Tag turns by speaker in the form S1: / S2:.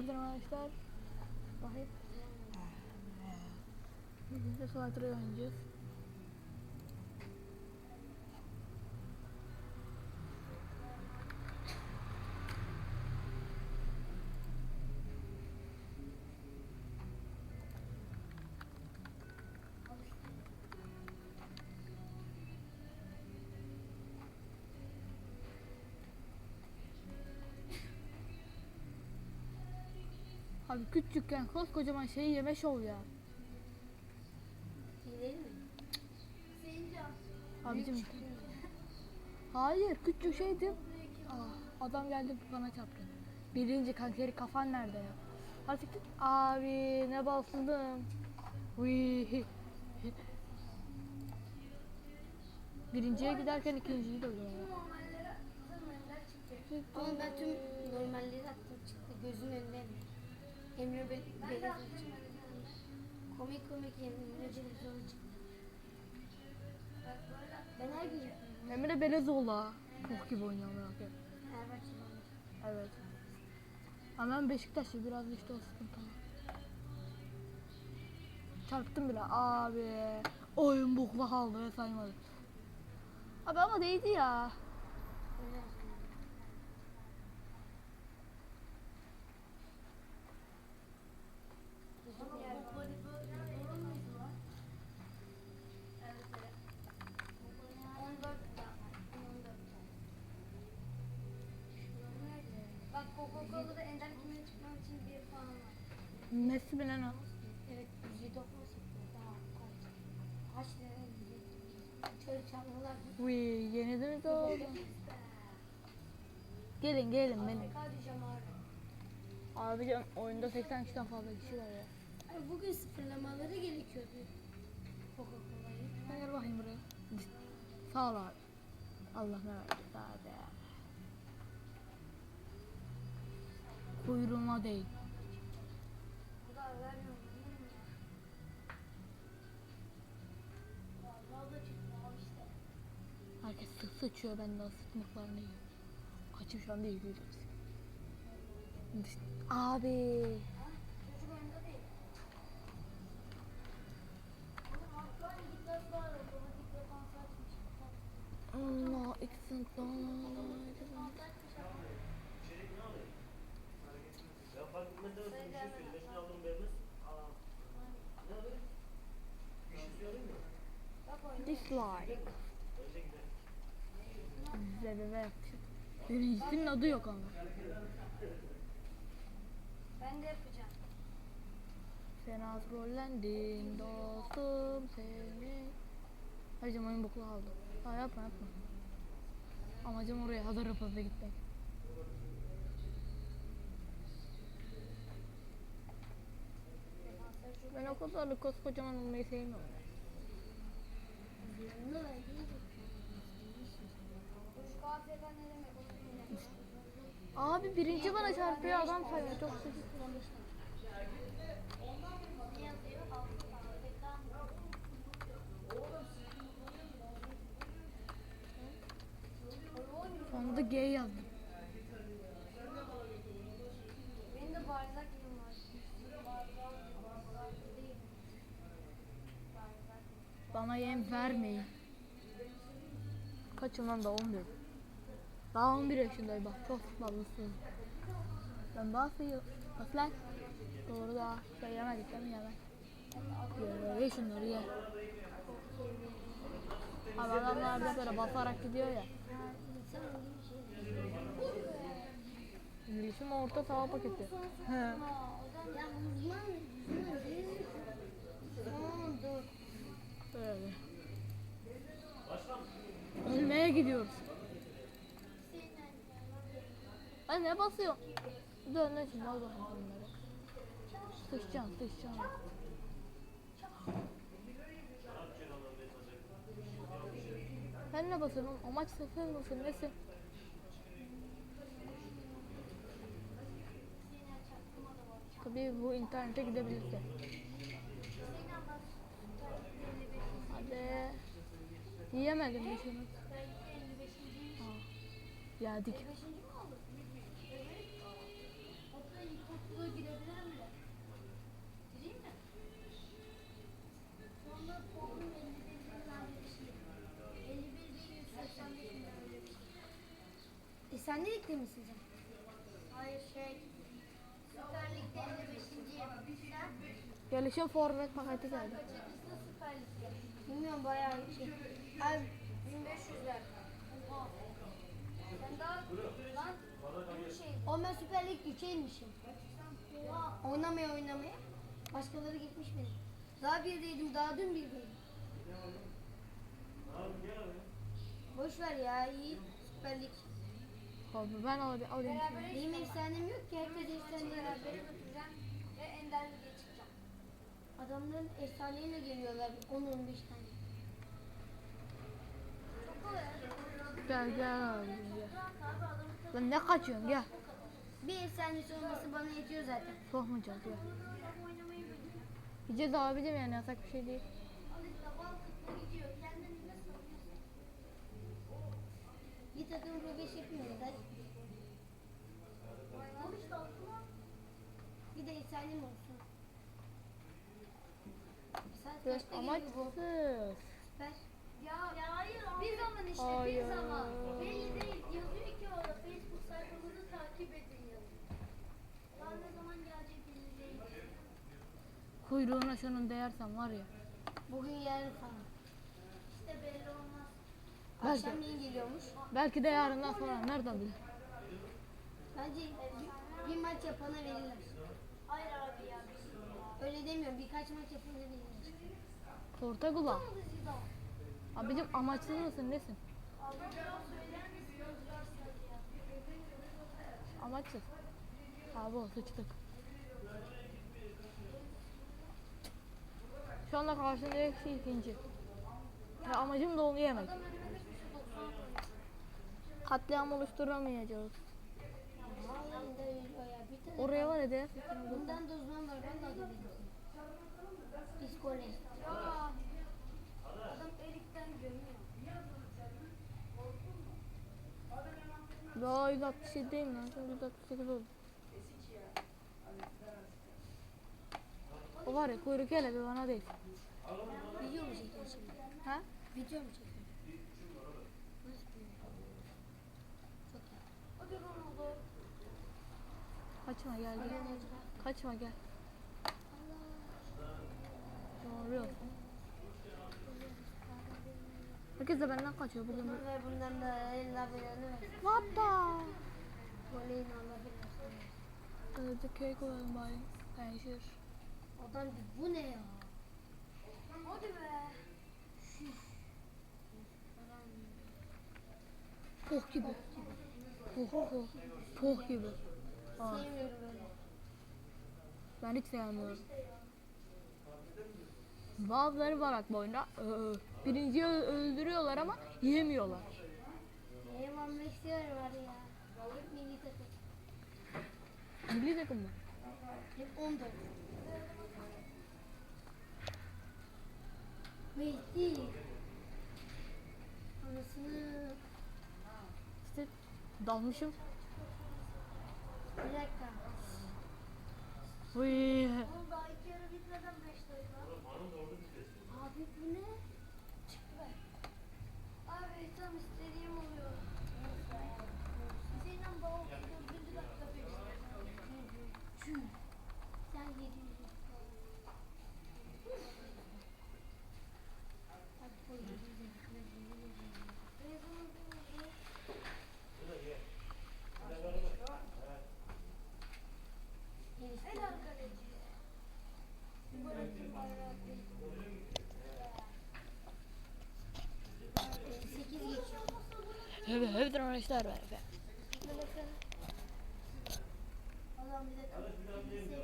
S1: Harbiden arkadaşlar. Bakayım. Bugün de Slider'ı oynayacağız. Abi küçükken koskocaman şeyi yeme şov ya.
S2: Değil mi?
S1: Abicim. Hayır küçük şeydim. Aa, adam geldi bana çarptı. Birinci kankeri kafan nerede ya? Artık abi ne. Uy. Birinciye giderken ikinciyi de öldürdüm.
S2: Ama ben tüm normalleri attım çıktı. Gözün önünde mi? Emre Bey. Komik komik Emre Belezoğlu. Ben her gün yapıyorum.
S1: Emre Belezoğlu. Bok gibi oynuyor merak etme. Evet. Ama ben Beşiktaşlı biraz işte o sıkıntı. Çarptım bile abi. Oyun bukla kaldı ve saymadı. Abi ama değdi ya.
S2: Bak Coca-Cola'da ender kümeye çıkmam için bir puan var.
S1: Messi bile ne?
S2: Evet, 107 okuması. Daha kaç? Kaç lira? Şöyle çalmalar.
S1: Uy yenildiniz oğlum. Gelin gelin benim. Abicim oyunda 80 kişiden fazla kişi var ya.
S2: Abi bugün sıfırlamaları gerekiyordu. Coca-Cola'yı.
S1: Gel bakayım buraya. Sağ ol abi. Allah ne verdi abi. Kuyruğuma değil.
S2: Bu da vermiyorum. Vallahi da çıktı abi işte.
S1: Herkes sık sıçıyor ben de o sıkıntılarını yiyorum. Kaçım şu anda gidiyoruz. Abi.
S2: Çocuk oyunda değil. Oğlum hatta gitmez var. Otomatik defans açmış.
S1: Allah ikisini
S2: Defans açmış ama.
S3: Ya fark etmez demez. Bir şey söyle. Beşini alırım beğenmez. Aa. Ne haber? Bir şey söyleyeyim mi?
S2: Bak oyunda.
S1: Dislike.
S3: Önce gidelim.
S1: Zebebe yapacak. Birincisinin adı yok ama.
S2: Ben de yapacağım.
S1: Sen az rollendin dostum seni. Hacım oyun boklu aldı. Daha yapma yapma. Amacım oraya hazır hızlı gitmek. Ben o kadar da koskocaman olmayı sevmiyorum. Abi birinci bana çarpıyor adam sayıyor çok sıkıntı. Sonunda G yazdım.
S2: Benim de barzak gibi var. Barzak, barzak değil. Barzak.
S1: Bana yem vermeyin. Kaçım lan da 11. Daha 11 yaşındayım bak çok fazlasın. Ben basıyor. Bas lan. Doğru da şey yemedik değil mi yemek? Ye, ye şunları ye. Abi adamlar da böyle basarak gidiyor ya. İngilizcim orta tava paketi. He. Böyle. Ölmeye gidiyoruz. Ay ne basıyor? Dön lan şimdi al bakayım bunları. Sıçacaksın sıçacaksın. Ben ne basıyorum? Amaç sefer mısın? Nesin? Tabii bu internete gidebilirse. Ee, yiyemedim bir şunu. Yedik.
S2: E sen de ligde misin sen?
S4: Hayır şey. Süper Lig'de 55.
S1: Gelişim forvet paketi geldi.
S4: Kaçıncısı Süper Lig'de?
S2: Bilmiyorum bayağı şey. Abi
S4: 1500'ler. Oha. Sen daha lan bir şey.
S2: o ben Süper Lig 3'e inmişim.
S4: Oha.
S2: Oynamaya oynamaya. Başkaları gitmiş benim. Daha birdeydim, daha dün birdeydim.
S3: Gel abi.
S2: Boş ver ya, iyi. Süper Lig.
S1: Abi ben alayım.
S2: Benim efsanem yok ki, herkes efsane.
S4: beraber ve Ender.
S2: Adamların efsaneyle geliyorlar 10-15 tane.
S1: Gel gel abi. Gel. Lan ne kaçıyorsun gel.
S2: Bir efsanesi olması bana yetiyor zaten.
S1: Sokmayacağız gel. Gideceğiz abicim yani yasak bir şey değil.
S2: Bir takım
S4: işte aklıma.
S2: Bir de efsanem olsun. Saat
S1: Dur,
S2: kaçta
S1: amaç
S2: geliyor bu?
S1: sırf.
S2: Süper.
S4: Ya, ya hayır bir zaman işte
S1: Hayır.
S4: bir zaman. Belli değil. Yazıyor ki orada Facebook sayfamızı takip edin yazıyor. Daha ne zaman gelecek belli değil.
S1: Kuyruğuna şunun değersen var ya.
S2: Bugün yarın falan.
S4: İşte belli olmaz.
S1: Belki.
S2: Akşamleyin geliyormuş.
S1: Belki de yarından sonra nereden bilir.
S2: Bence bir, bir maç yapana verirler.
S4: Hayır abi ya. bir şey ya.
S2: Öyle demiyorum birkaç maç yapana verirler.
S4: Al.
S1: Abicim amaçsız mısın nesin? Amaçsız. Abi o sıçtık. Şu anda karşında eksi ikinci. Ve amacım da onu yemek.
S4: Adam önüme düşmüştü 90 koydu.
S1: Katliam oluşturamayacağız. Oraya var hedef.
S2: bundan da uzman var ben de alabilirim.
S4: Ya. Adam elikten gömüyor.
S1: Daha 167 değil mi lan? Şimdi 168 oldu. O var ya kuyruk hele bir bana değil.
S2: Video mu çekiyorsun şimdi?
S1: Ha?
S2: Video mu çekiyorsun?
S1: Kaçma gel. Kaçma gel. Herkes de benden kaçıyor bugün.
S2: Ve bundan da Allah belanı versin.
S1: Hoppa.
S2: Voleyin Allah belanı versin.
S1: Öyle köy koyalım bari. Penşir.
S2: Adam bir- bu ne ya?
S4: Hadi be.
S1: Poh gibi. Poh poh. Poh gibi. Aa,
S2: Sevmiyorum öyle.
S1: ben hiç sevmiyorum. Bazıları var bak bu oyunda. ee, Birinciyi öldürüyorlar ama yiyemiyorlar.
S2: Benim amleksiyer var ya. Milli takım.
S1: Milli takım mı?
S2: Hep 14. Mehdi. Anasını.
S1: İşte dalmışım.
S2: Bir dakika.
S4: Oğlum daha iki yarı bitmeden 5 dakika.
S2: Abi bu ne?
S4: Çıktı. Abi tam istediğim oluyor. Senin bal 4. dakika 5
S2: Çün. Sen yedin. Bak bu yedi.
S4: Helal kaleci. Bırakın bayrağı.
S1: Evet, evet arkadaşlar. Evet.
S2: Allah'ım bir de sevgili